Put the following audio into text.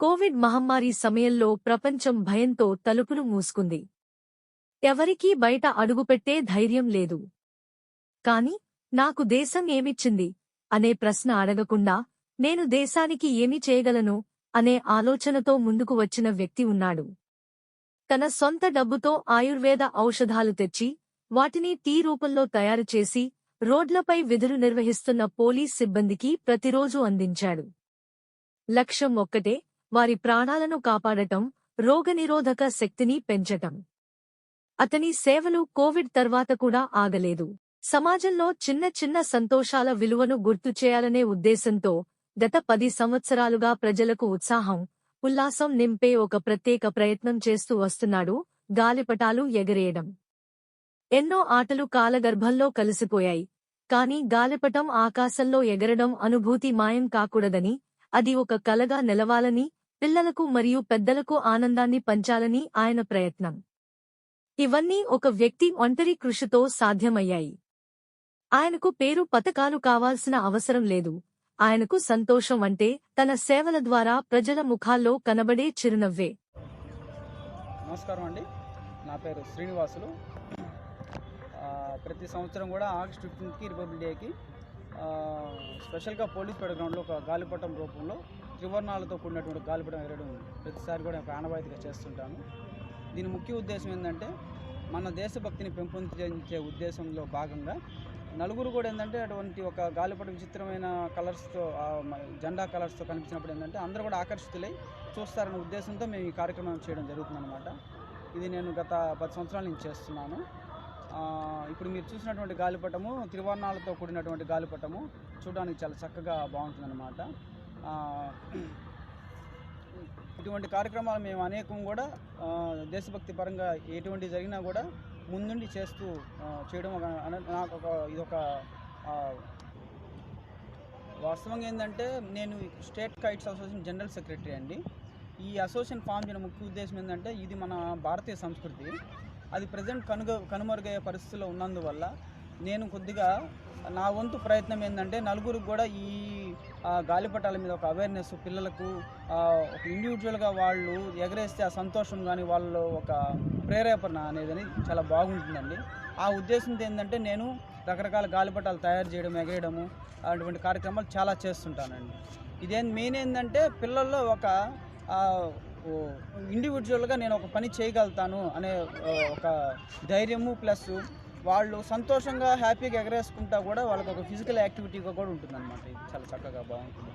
Covid మహమ్మారి సమయంలో ప్రపంచం భయంతో తలుపులు మూసుకుంది. ఎవరికీ బయట అడుగుపెట్టే ధైర్యం లేదు. కాని నాకు దేశం ఏమిచ్చింది? అనే ప్రశ్న అడగకుండా నేను దేశానికి ఏమి చేయగలను? అనే ఆలోచనతో ముందుకు వచ్చిన వ్యక్తి ఉన్నాడు. తన సొంత డబ్బుతో ఆయుర్వేద ఔషధాలు తెచ్చి వాటిని టీ రూపంలో తయారు చేసి రోడ్లపై విధులు నిర్వహిస్తున్న పోలీస్ సిబ్బందికి ప్రతిరోజూ అందించాడు. లక్ష్యం ఒక్కటే వారి ప్రాణాలను కాపాడటం రోగనిరోధక శక్తిని పెంచటం. అతని సేవలు కోవిడ్ తర్వాత కూడా ఆగలేదు. సమాజంలో చిన్న చిన్న సంతోషాల విలువను గుర్తు చేయాలనే ఉద్దేశంతో గత పది సంవత్సరాలుగా ప్రజలకు ఉత్సాహం ఉల్లాసం నింపే ఒక ప్రత్యేక ప్రయత్నం చేస్తూ వస్తున్నాడు గాలిపటాలు ఎగరేయడం. ఎన్నో ఆటలు కాలగర్భంలో కలిసిపోయాయి కాని గాలిపటం ఆకాశంలో ఎగరడం అనుభూతి మాయం కాకూడదని అది ఒక కలగా నిలవాలని పిల్లలకు మరియు పెద్దలకు ఆనందాన్ని పంచాలని ఆయన ప్రయత్నం. ఇవన్నీ ఒక వ్యక్తి ఒంటరి కృషితో సాధ్యమయ్యాయి. ఆయనకు పేరు పతకాలు కావాల్సిన అవసరం లేదు. ఆయనకు సంతోషం అంటే తన సేవల ద్వారా ప్రజల ముఖాల్లో కనబడే చిరునవ్వే. నమస్కారం అండి నా పేరు శ్రీనివాసులు. ప్రతి సంవత్సరం కూడా ఆగస్ట్ ఫిఫ్టీన్త్కి రిపబ్లిక్ డేకి స్పెషల్గా పోలీస్ పెడగ్రౌండ్లో ఒక గాలిపటం రూపంలో త్రివర్ణాలతో కూడినటువంటి గాలిపటం ఎగరడం ప్రతిసారి కూడా ఒక చేస్తుంటాను. దీని ముఖ్య ఉద్దేశం ఏంటంటే మన దేశభక్తిని పెంపొందించే ఉద్దేశంలో భాగంగా నలుగురు కూడా ఏంటంటే అటువంటి ఒక గాలిపటం విచిత్రమైన కలర్స్తో జెండా కలర్స్తో కనిపించినప్పుడు ఏంటంటే అందరూ కూడా ఆకర్షితులై చూస్తారనే ఉద్దేశంతో మేము ఈ కార్యక్రమం చేయడం జరుగుతుందన్నమాట. ఇది నేను గత పది సంవత్సరాల నుంచి చేస్తున్నాను. ఇప్పుడు మీరు చూసినటువంటి గాలిపటము త్రివర్ణాలతో కూడినటువంటి గాలిపటము చూడడానికి చాలా చక్కగా బాగుంటుందన్నమాట. ఇటువంటి కార్యక్రమాలు మేము అనేకం కూడా దేశభక్తి పరంగా ఎటువంటి జరిగినా కూడా ముందుండి చేస్తూ చేయడం ఒక నాకు ఒక ఇదొక వాస్తవంగా ఏంటంటే నేను state kites association general secretary అండి. ఈ అసోసియేషన్ ఫామ్ చేయడం ముఖ్య ఉద్దేశం ఏంటంటే ఇది మన భారతీయ సంస్కృతి. అది ప్రజెంట్ కనుగ కనుమరుగయ్యే పరిస్థితిలో ఉన్నందువల్ల నేను కొద్దిగా నా వంతు ప్రయత్నం ఏంటంటే నలుగురికి కూడా ఈ గాలిపటాల మీద ఒక అవేర్నెస్ పిల్లలకు ఒక ఇండివిజువల్గా వాళ్ళు ఎగరేస్తే ఆ సంతోషం కానీ వాళ్ళు ఒక ప్రేరేపణ అనేది చాలా బాగుంటుందండి. ఆ ఉద్దేశంతో ఏంటంటే నేను రకరకాల గాలిపటాలు తయారు చేయడం ఎగరేయడము అటువంటి కార్యక్రమాలు చాలా చేస్తుంటానండి. ఇదేం మెయిన్ ఏంటంటే పిల్లల్లో ఒక ఇండివిజువల్గా నేను ఒక పని చేయగలుగుతాను అనే ఒక ధైర్యము ప్లస్ వాళ్ళు సంతోషంగా హ్యాపీగా ఎగరేసుకుంటా కూడా వాళ్ళకి ఒక ఫిజికల్ యాక్టివిటీగా కూడా ఉంటుందన్నమాట. ఇది చాలా చక్కగా బాగుంటుంది.